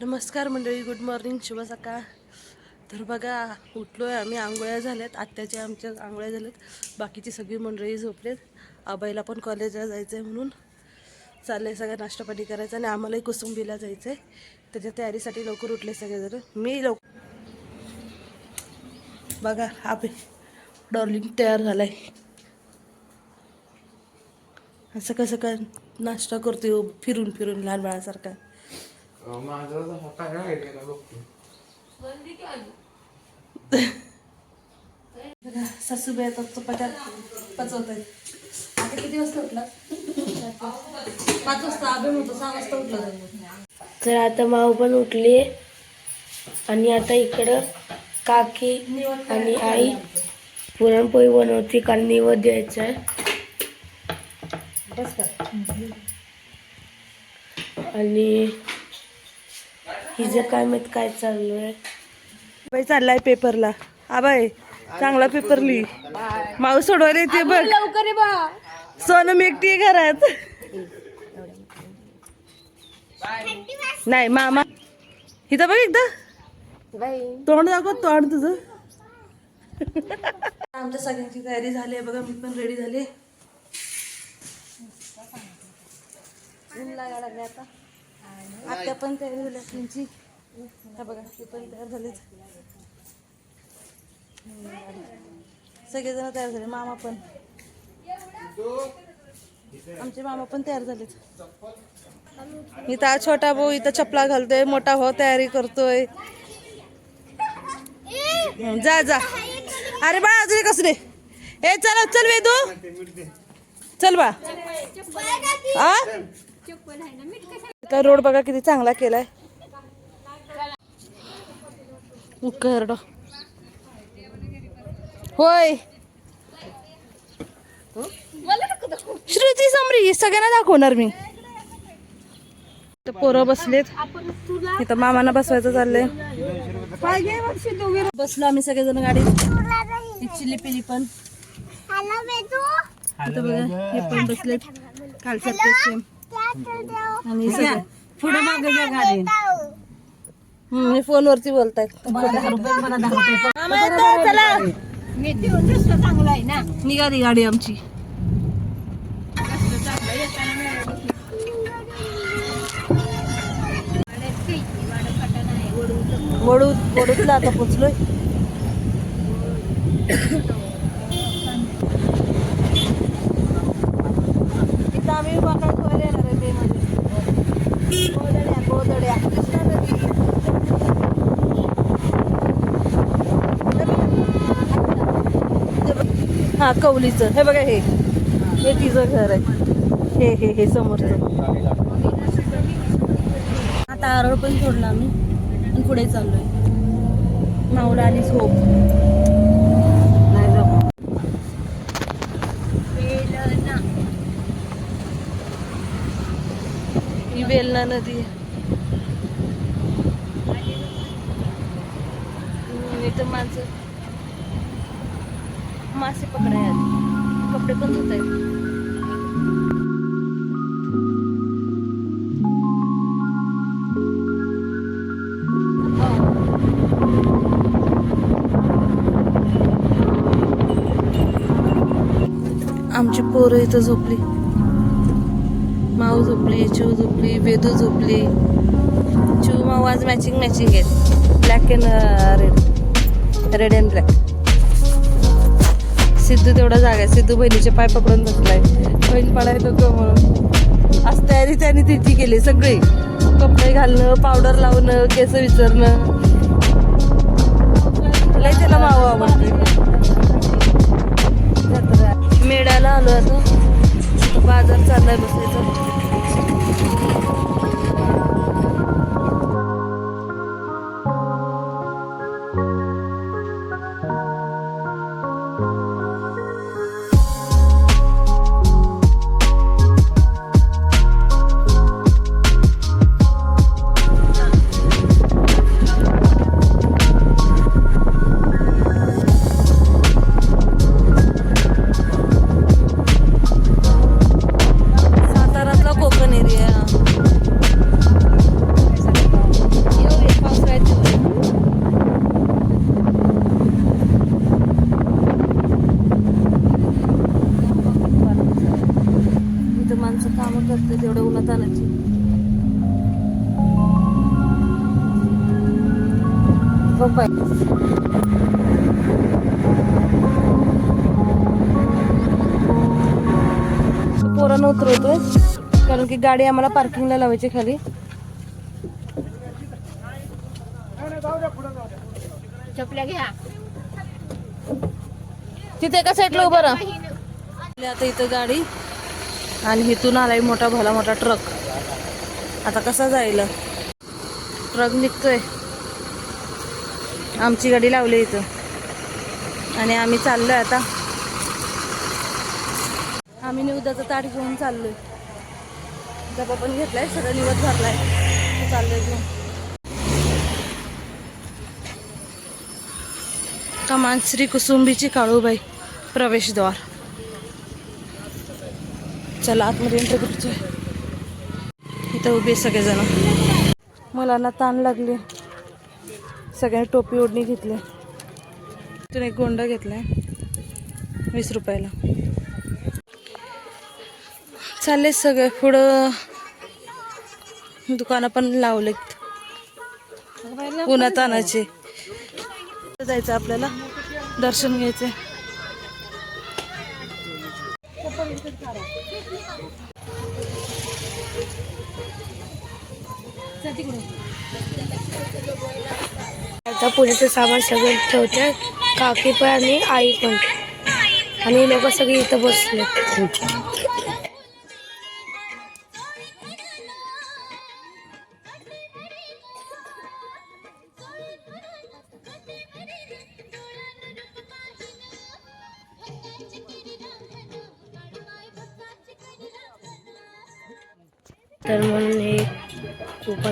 नमस्कार मंडळी good morning शुभ सकाळ. तर बघा उठलो आहे आम्ही आंघोळ्या झाल्यात आत्याच्या आमच्या आंघोळ्या झाल्यात. बाकीची सगळी मंडळी झोपलेत. आबाईला पण कॉलेजला जायचं आहे म्हणून चाललं आहे सगळं नाश्तापाणी करायचं आणि आम्हालाही कुसुंबीला जायचं आहे त्याच्या तयारीसाठी लवकर उठले सगळेजण. मी लवकर बघा आबे डॉर्लिंग तयार झाला आहे असं कसं काय नाश्ता करतो फिरून फिरून लहान बाळासारखा. माझा काय राहिलेला बघतो. बघा सासूबाई आता चपात्या पचवत आहेत आता किती वाजता उठला? पाच वाजता होतो सहा वाजता उठला. तर आता माऊ पण उठली. आणि आता इकडं काकी आणि आई पुरणपोळी बनवते कारण निवड द्यायचं आहे. आणि हिचं काय माहीत काय चालू आहे बाई चाललाय पेपरला. आबाई चांगला पेपर लिही. माऊ सोडवायला येते बघ. लवकर सोनम एकटी आहे घरात. नाही मामा. इथं बघ एकदा. तोंड दाखव तोंड तुझं. आमच्या सगळ्यांची तयारी झाली आहे बघा मी पण रेडी झाले ऊन लागायला लागले आता. आता पण तयारी झाल्या त्यांची. हा बघा ते पण तयार झालेत. सगळेजण तयार झाले मामा पण. आमचे मामा पण तयार झालेत. इथं हा छोटा भाऊ इथं चपला घालतोय मोठा भाऊ तयारी करतोय. जा जा. अरे बा अजून कसले रे ए चल चल वेदू. चल बा. इथला रोड बघा किती चांगला केलाय. करड होय. श्रुती समरी सगळ्यांना दाखवणार मी. इथं पोरं बसलेत. इथं मामांना बसवायचं चाललंय. बसलो आम्ही सगळेजण गाडीत. ही चिल्ली पिली पण. इथं बघा हे पण बसलेत. सेम आणि सगळे पुढे मागे गाडी. हे फोनवरती बोलतायत. निघाली गाडी आमची. वडू वडूतला आता पोचलोय इथं आम्ही वाकडा खोयला येणार आहे मे मध्ये गोदड्या कृष्णा नदी हा कौलीचं. हे बघा हे. हे तिचं घर आहे. हे हे हे समोरचं. आता आरळ पण सोडला आम्ही. आणि पुढे चाललोय. माऊला आणि झोप ही वेलना नदी. आहे. पोरं इथं झोपली. माऊ झोपली चिव झोपली वेदू झोपली. चिव माऊ आज मॅचिंग मॅचिंग आहेत. Black and red red and black Siddhu तेवढा जागा आहे. सिद्धू बहिणीचे पाय पकडून बसलाय. बहीण पडायला नको म्हणून. आज तयारी त्यांनी तिची केली सगळी. कपडे घालणं पावडर लावणं केस विचारणं. लय त्याला माव आवडते मेळ्याला आलो आता. बाजार चाललाय बसायचा. पोरांना उतरवतोय. कारण की गाडी आम्हाला पार्किंगला लावायची खाली. चपल्या घ्या. तिथे एका साईडला उभं राहा आता इथं गाडी. आणि इथून आलाय मोठा भला मोठा ट्रक आता कसा जायला? ट्रक निघतोय. आमची गाडी लावली इथं. आणि आम्ही चाललोय आता. आम्ही निवदाचं ताट घेऊन चाललोय. डबा पण घेतलाय सगळं निवत भरलाय. चाललोय घेऊन. कमान श्री कुसुंबीची काळूबाई प्रवेशद्वार. चला आतमध्ये एंटर करतोय इथं उभे सगळेजण. मला ना ताण लागले. सगळ्यांनी टोपी ओढणी घेतली तिथून एक गोंडा घेतलाय. वीस रुपयाला. चालले सगळे. पुढं दुकानं पण लावलेत. उन्हा तानाचे जायचं आपल्याला. दर्शन घ्यायचे. आता पूजेचं सामान सगळं ठेवतात काकी पण आणि आई पण. आणि लोक सगळे इथं बसले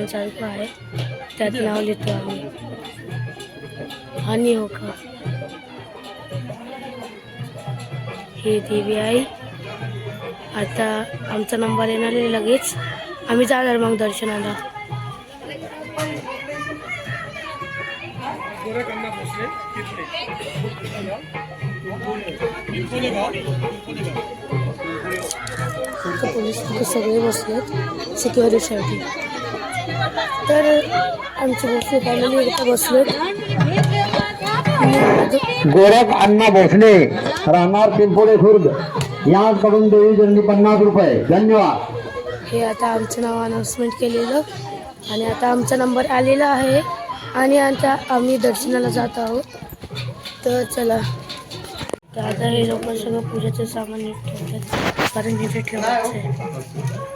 सारखं आहे. त्यात नाव लिहितो आम्ही. हानी हो का? ही देवी आई आता आमचा नंबर येणार आहे लगेच. आम्ही जाणार मग दर्शनाला. पोलीस सगळे बसलेत. सिक्युरिटीसाठी तर आमची गोष्टी फॅमिली इथं अजून- गोरख अण्णा भोसले राहणार पिंपोडे खुर्द. यांकडून देवी दंडी पन्नास रुपये. धन्यवाद. हे आता आमचं नाव अनाऊन्समेंट केलेलं आणि आता आमचा नंबर आलेला आहे आणि आता आम्ही दर्शनाला जात आहोत. तर चला. तर आता हे लोक सगळं पूजेचं सामान ठेवतात. कारण इथे ठेवायचं आहे.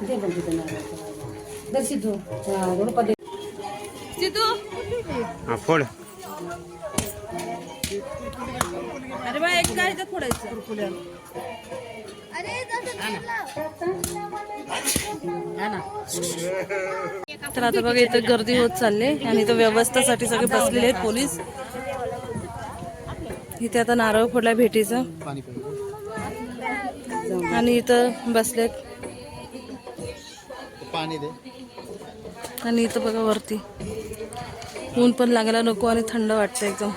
ते पण तिथं नारळ. हा, रुपा दे. फोड अरे बा एक फोडायचं पुढे हा ना. तर आता बघा इथं गर्दी होत चालली आणि इथं व्यवस्थेसाठी सगळे बसलेले आहेत पोलीस इथे आता नारळ फोडला भेटीचं. आणि इथं बसलेत. पाणी दे. आणि इथं बघा वरती. ऊन पण लागायला नको आणि थंड वाटतं एकदम.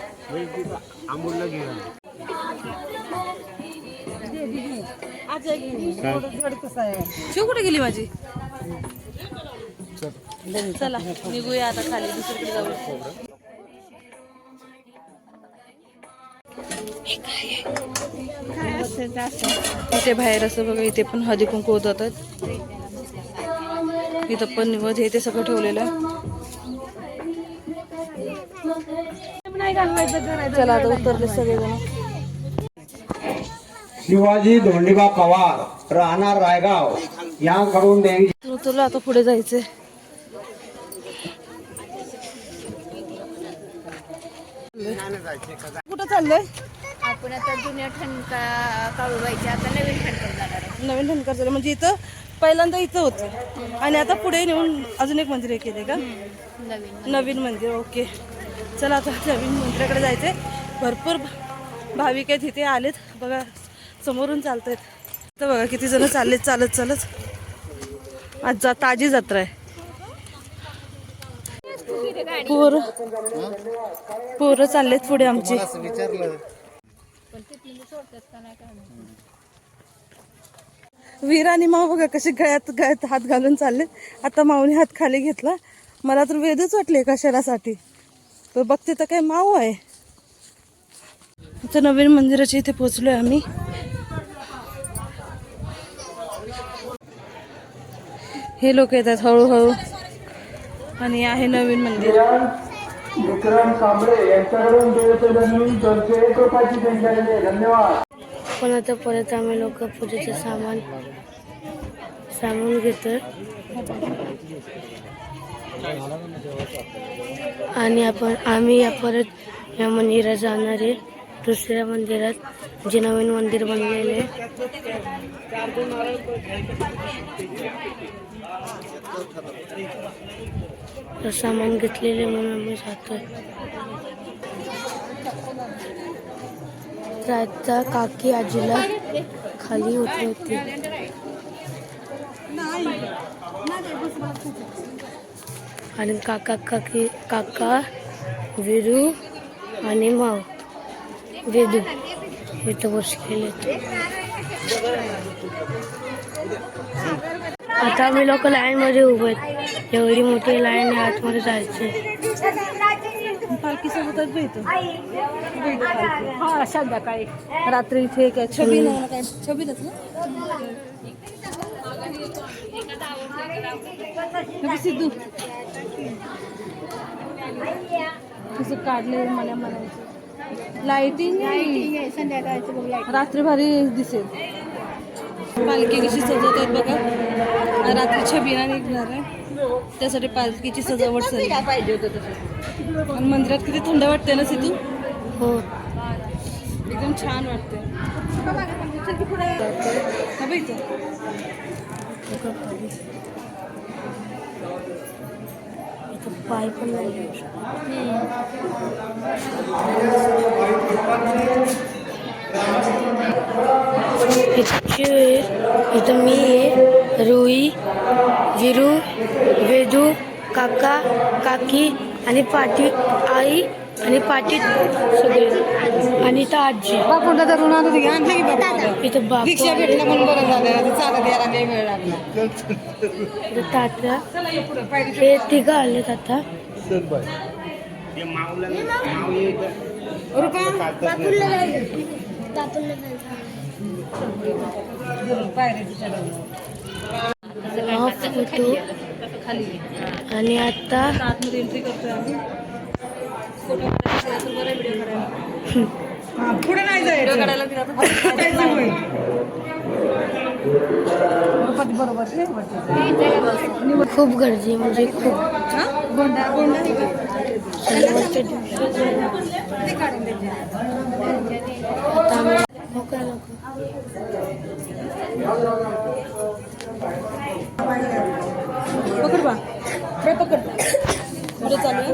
शिव कुठे गेली माझी? चला. निघूया आता खाली दुसरीकडे जाऊया इथे बाहेर असं बघा इथे पण हळदी कुंकू होत होतात इथं पण निवड हे ते सगळं ठेवलेलं चला आता उतरले सगळेजण. शिवाजी धोंडीबा पवार राहणार रायगाव यांकडून उतरलो आता पुढे जायचंय. कुठं चाललंय? आपण आता जुन्या ठणका काळूबाईच्या आता नवीन ठणका जाणार आहे. नवीन धनकर झालं. म्हणजे इथं पहिल्यांदा इथं होतं. आणि आता पुढे नेऊन अजून एक मंदिर हे केले का? नवीन नवीन मंदिर ओके. चला आता नवीन मंदिराकडे जायचंय. भरपूर भा- भाविक आहेत इथे आलेत. बघा समोरून चालत आहेत तर बघा किती जण चाललेत चालत चालत. आज जा ताजी जत्रा आहे. पोर पोरं चाललेत पुढे आमची. वीर आणि माऊ बघा कसे गळ्यात गळ्यात हात घालून चालले. आता माऊने हात खाली घेतला. मला तर वेदच वाटले कशालासाठी तर बघते तर काय माऊ आहे. आता नवीन मंदिराच्या इथे पोचलोय आम्ही. हे लोक येतात हळूहळू. आणि आहे नवीन मंदिर. विक्रम कांबळे यांच्याकडून देवीचं दोनशे एक रुपयाची देणगी धन्यवाद. पण आता परत आम्ही लोक पूजेचं सामान सामान घेतो आणि आपण आम्ही या परत या मंदिरात जाणार आहे. दुसऱ्या मंदिरात जे नवीन मंदिर बनलेले आहे. सामान घेतलेले म्हणून आम्ही जातोय राजा काकी आजीला खाली उतरवते आणि काका काकी काका विरू आणि माव वेदू इथं बसलेले आता आम्ही लोक लाईन मध्ये उभे आहेत. एवढी मोठी लाईन आहे आतमध्ये जायचे. पालखी सोबतच भेटतो हा संध्याकाळी. रात्री इथे काय छबी छबीनच ना सिद्धू. काढले मला म्हणायचं. लाइटिंग संध्याकाळचं बघ लाइट रात्री भारी दिसेल. पालखी कशी सजवतात बघा. रात्री छबिना निघणार आहे. त्यासाठी पालखीची सजावट झाली. पाहिजे होतं आणि मंदिरात किती थंड वाटते ना सिद्धू हो. एकदम छान वाटते पाय पण नाही. इथे इथं मी आहे रुई विरू वेदू काका काकी आणि पाटी आई आणि पाटी सगळे. आणि इथं आजी. बापूला धरून आणून घे, आणलं की बापू? इथं बापू रिक्षा भेटला म्हणून बरं झालं. चालत यायला वेळ लागला. तात्या हे तिघं आलेत आता. फोटो आणि आता आतमध्ये एंट्री करतोय आम्ही फोटो काढायला तर बरं व्हिडिओ काढायला पुढे नाही जायचं व्हिडिओ काढायला मी आता बरोबर हे बरोबर. खूप गर्दी म्हणजे खूप गोंडा गोंडा पकड बा. बे पकड. पुढे चालू आहे.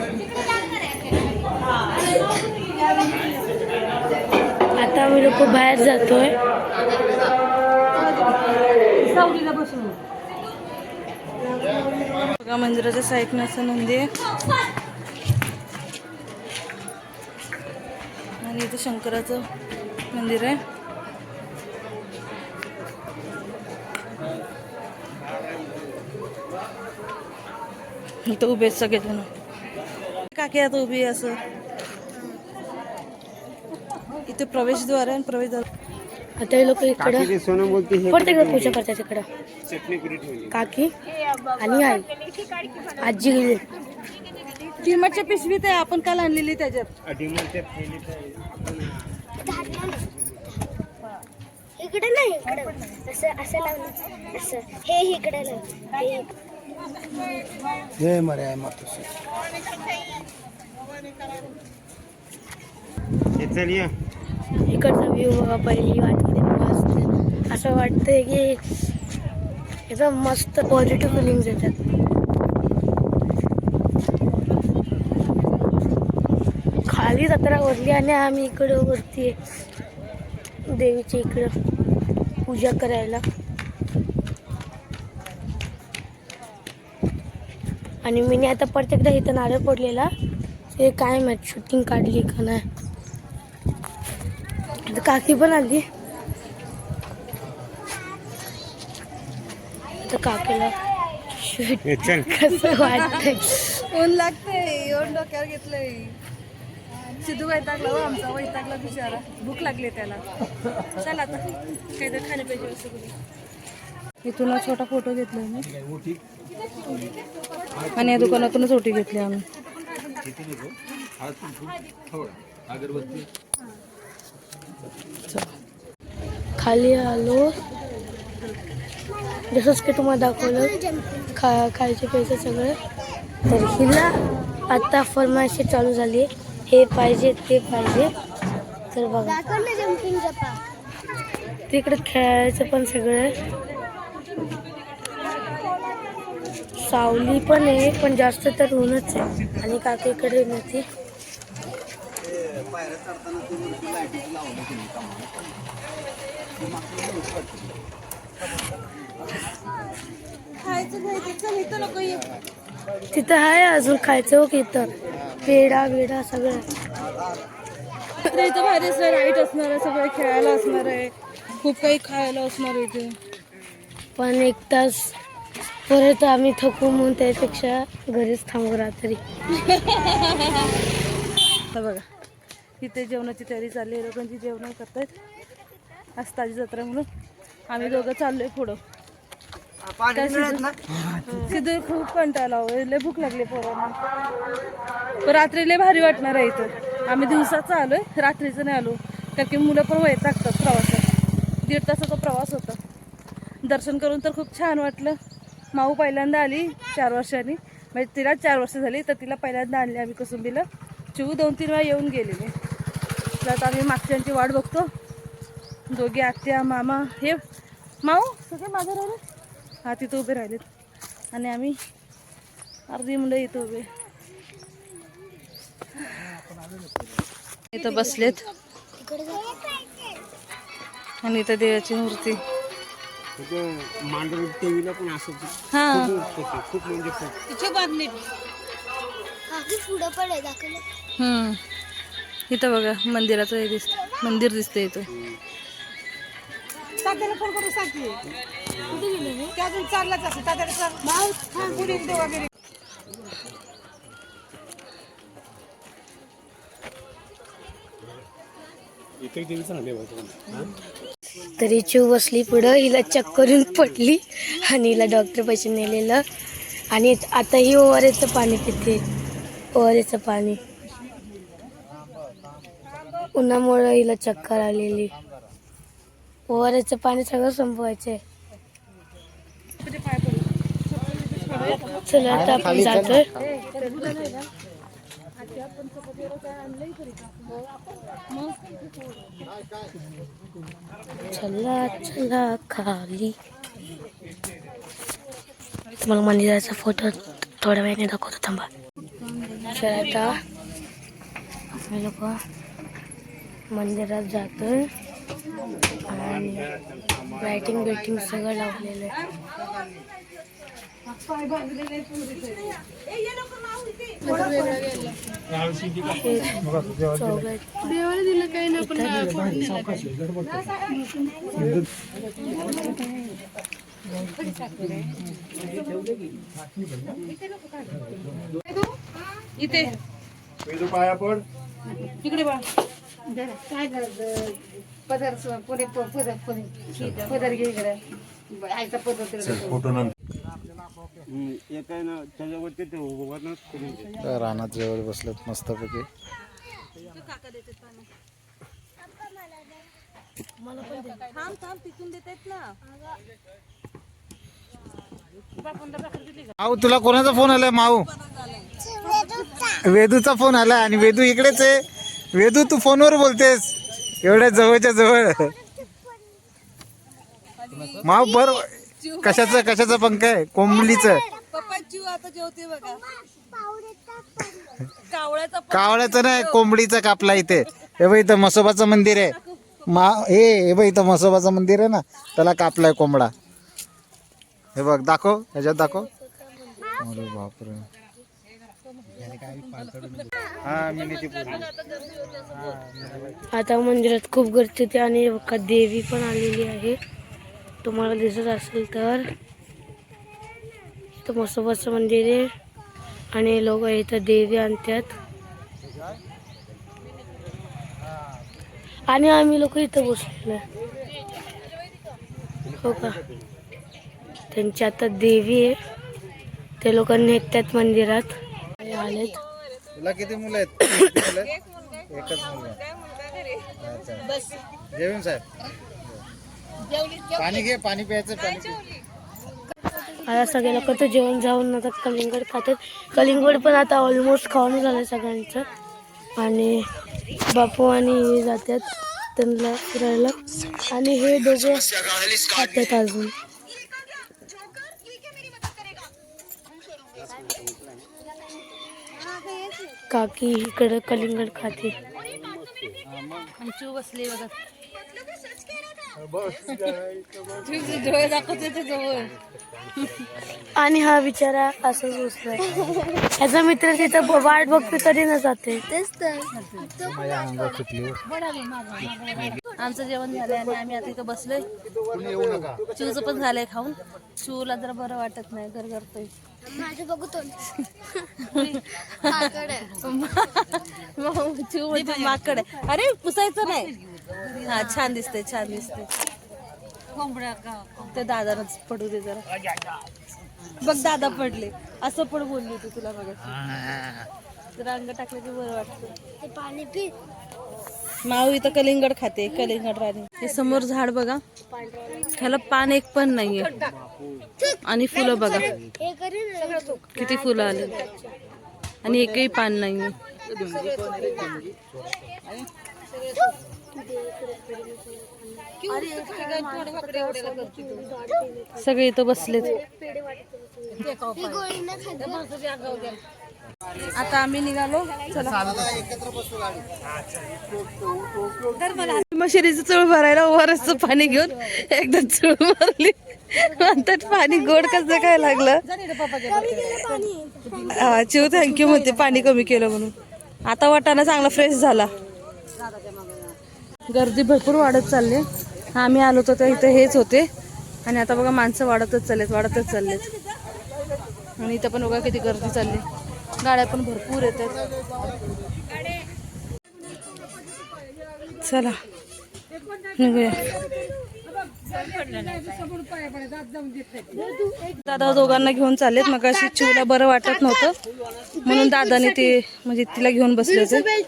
आता आम्ही लोक बाहेर जातोय. बघा मंदिराच्या साईडनं असं नंदी आहे आणि इथं शंकराचं मंदिर आहे. इथं उभे आहेत सगळेजण. काकी आता उभी आहे असं. इथे प्रवेशद्वार आहे आणि प्रवेशद्वार. आता हे लोक इकडं काकी ते सोनं बोलते हे प्रत्येक पूजा करतात इकडं. चटणी पुरी ठेवली? काकी आणि आई. आजी गेली. चिमाच्या पिशवीत आहे आपण काल आणलेली त्याच्यात. इकडे नाही इकडे. असं असं लावलं. असं. हे इकडे लाव. हे जय मर्या मातोश्री. हे चल या. इकडचा व्ह्यू बघा पहिली वाटते मस्त. असं वाटतंय की एकदम मस्त पॉझिटिव्ह फिलिंग्स येतात. खाली जत्रा वरली आणि आम्ही इकडं वरती देवीची इकडं पूजा करायला. आणि मी आता परत एकदा इथं नारळ पडलेला ते काय माहीत शूटिंग काढली का नाही. काकी पण आली. आता काकीला हे कसं वाटतंय? ऊन लागतंय एवढं डोक्यावर घेतलंय. सिद्धू वैतागला हो आमचा वैतागला बिचारा. भूक लागली त्याला. चल आता काहीतरी खाण्यापाहिजे वस्तू करू इथून छोटा फोटो घेतलाय मी. आणि या दुकानातूनच ओटी घेतली आम्ही. खाली आलो. जसंच की तुम्हाला दाखवलं खा खायचे पैसे सगळे. तर हिला आता फरमाईशी चालू झाली. हे पाहिजे ते पाहिजे. तर बघा. तिकडे खेळायचं पण सगळं. सावली पण आहे पण जास्त तर ऊनच आहे. आणि काकीकडे नव्हती तिथं आहे अजून खायचं हो की इथं पेढा बिडा सगळं इथं भारी राईट असणार आहे सगळं खेळायला असणार आहे. खूप काही खायला असणार इथे. पण एक तास परत आम्ही थकू म्हणून त्यापेक्षा घरीच थांबू रात्री. तर बघा इथे जेवणाची तयारी चालली आहे. लोकांची जेवण करतायत. आज ताजी जत्रा म्हणून. आम्ही दोघं चाललोय पुढं. काय सिद्धू सिद्धू खूप कंटाळा लय भूक लागली पोरांना. पण रात्री लय भारी वाटणार आहे इथं. आम्ही दिवसाचं आलोय रात्रीचं नाही आलो. कारण की मुलं पण वैत टाकतात प्रवासात. दीड तासाचा प्रवास होता. दर्शन करून तर खूप छान वाटलं. माऊ पहिल्यांदा आली चार वर्षांनी. म्हणजे तिला चार वर्ष झाली तर तिला पहिल्यांदा आणली आम्ही कसुंबीला. चिऊ दोन तीन वेळा येऊन गेलेले. तर आता आम्ही मागच्यांची वाट बघतो. दोघे आत्या मामा हे माऊ सगळे मागे राहिले? हा तिथं उभे राहिलेत. आणि आम्ही अर्धी मुलं इथं उभे. इथं बसलेत. आणि इथं देवाची मूर्ती. मांडव टीव्हीला पण असं हा खूप खूप म्हणजे पुढं दाखवलं इथं बघा मंदिराचं हे दिसत मंदिर दिसतंय इथं. तात्याला फोन करून सांगते. कुठे गेले मी? त्या अजून चाललाच असं तात्याला सांग. माऊ हा कुठे गेले वगैरे. इथे चांगले तरी चिव बसली पुढं हिला चक्कर येऊन पडली आणि हिला डॉक्टर पैसे नेलेलं. आणि आता ही ओवारेचं पाणी पिते. ओवारेचं पाणी. उन्हामुळं हिला चक्कर आलेली. ओवारेचं पाणी सगळं संपवायचंय. चला आता आपण जातोय. चला चला खाली. तुम्हाला मंदिराचा फोटो थोड्या वेळाने दाखवतो थांबा. चला आता आम्ही लोक मंदिरात जातोय. आणि लाइटिंग बिटिंग सगळं लावलेलं हे. इथे. बा काय झालं? पदर पुढे पदर पुढे पदर घे इकडे. आयचा पदर तिकडे. एक आहे ना त्याच्यावरती ते वरनं करून दे. रानात जवळ बसलेत मस्तपैकी. थांब थांब तिथून देत आहेत ना. माऊ तुला कोणाचा फोन आलाय माऊ? वेदूचा. फोन आला आणि वेदू इकडेच आहे. वेदू तू फोनवर बोलतेस. एवढ्या जवळच्या जवळ. माऊ बर कशाचं कशाचं पंख आहे? कोंबलीचं पप्पा जीव आता जेवते बघा. कावळ्याचा कावळ्याचं नाही कोंबडीचं कापला इथे. हे बघ इथं मसोबाचं मंदिर आहे. मा हे हे बघ इथं मसोबाचं मंदिर आहे ना? त्याला कापलाय कोंबडा. हे बघ दाखव ह्याच्यात दाखव. अरे बापरे. आता मंदिरात खूप गर्दी होती आणि का देवी पण आलेली आहे. तुम्हाला दिसत असेल तर इथं मस्त मंदिर आहे. आणि लोक इथं देवी आणतात. आणि आम्ही लोक इथं बसलेलो आहे. हो का? त्यांची आता देवी आहे. ते लोक नेतात मंदिरात. आलेत. तुला किती मुलं आहेत? किती मुलं आहेत? एकच मुलगा अच्छा. जेवण साहेब? पाणी घे पाणी प्यायचं पाणी पी. आता सगळे लोक तर जेवण जाऊन आता कलिंगड खातात. कलिंगड पण आता ऑलमोस्ट खाऊन झालं सगळ्यांचं. आणि बापू आणि हे जातात त्यांना फिरायला. आणि हे दोघं खातात अजून. काकी इकडं कलिंगड खाते. बसली बघा. डोळे दाखवते ते जवळ. आणि हा बिचारा असंच बसलाय. ह्याचा मित्र तिथं ब- वाट बघते तरी न जाते. तेच तर. आमचं जेवण झालंय आणि आम्ही आता इथं बसलोय. कोणी येऊ नका. चिवचं पण झालंय खाऊन. चिवला जरा बरं वाटत नाही घर करतोय. माझं बघू तो चिव म्हणजे माकड. आहे अरे पुसायचं नाही. हा छान दिसतंय छान दिसतंय. ते दादानच पडू दे जरा. बघ दादा पडले. असं पण बोलली होती तुला बघा जरा अंग टाकलं की बरं वाटतं ते पाणी पी. माऊ इथं कलिंगड खाते कलिंगड राणी. हे समोर झाड बघा. ह्याला पान एक पण नाहीये. आणि फुलं बघा. किती फुलं आले. आणि एकही पान नाहीये. सगळे इथं बसलेत. आता आम्ही निघालो. चला. मशिरीचं चूळ भरायला ओआरएसचं पाणी घेऊन एकदा चूळ भरली. म्हणतात पाणी गोड कसं काय लागलं? हा चिव थँक्यू म्हणते. पाणी कमी केलं म्हणून. आता वाटाणा चांगला फ्रेश झाला. गर्दी भरपूर वाढत चालली. हा आम्ही आलो होतो तर इथे हेच होते. आणि आता बघा माणसं वाढतच चाललेत वाढतच चाललेत. आणि इथं पण बघा किती गर्दी चालली. गाड्या पण भरपूर येतात. चला निघूया. दादा दोघांना घेऊन चाललेत मग अशी चिवला बरं वाटत नव्हतं. म्हणून दादाने ते म्हणजे तिला घेऊन बसले होते.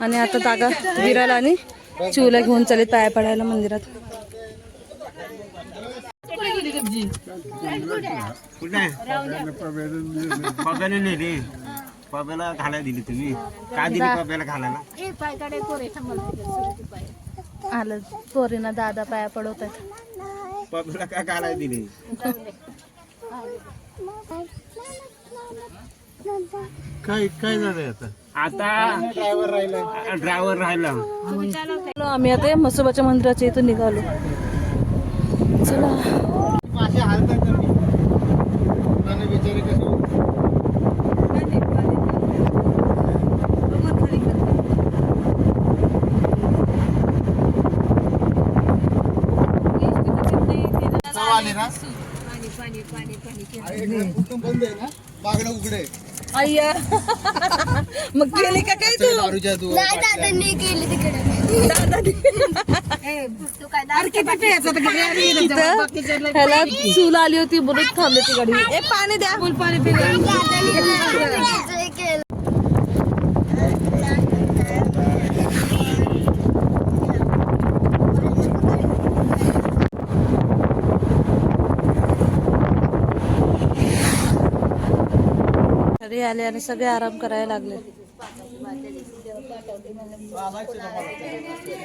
आणि आता दादा विराला आणि चिवला घेऊन चाललेत पाया पडायला मंदिरात. पब्याला नाही रे. पब्याला घालायला दिली तुम्ही. का दिली पब्याला घालायला? हे आलं. पोरीना दादा पाया पडवतात. पब्याला का घालायला दिली? काय काय झालंय आता? आता ड्रायव्हर राहिला. ड्रायव्हर राहिला. आम्ही आता या म्हसोबाच्या मंदिराच्या इथून निघालो. बंद आहे ना? मागणं उघडे. अय्या मग गेली का काय तू दारूच्या तू नाही दादांनी गेली तिकडे ह्याला चूल आली होती म्हणून थांबली ती गाडी ए पाणी द्या पाणी दादांनी केलं घरी आले आणि सगळे आराम करायला लागले.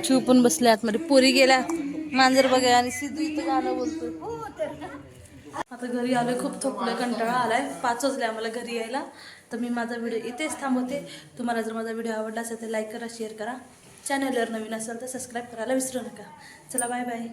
छू पण बसले आतमध्ये. पोरी गेल्या. मांजर बघा आणि सिद्धू इथं गाणं बोलतो आता घरी आलोय खूप थोपलं कंटाळा आलाय. पाच वाजले आम्हाला घरी यायला. तर मी माझा व्हिडिओ इथेच थांबवते. तुम्हाला जर माझा व्हिडिओ आवडला असेल तर लाईक करा शेअर करा. चॅनलवर नवीन असेल तर सबस्क्राईब करायला विसरू नका. चला बाय बाय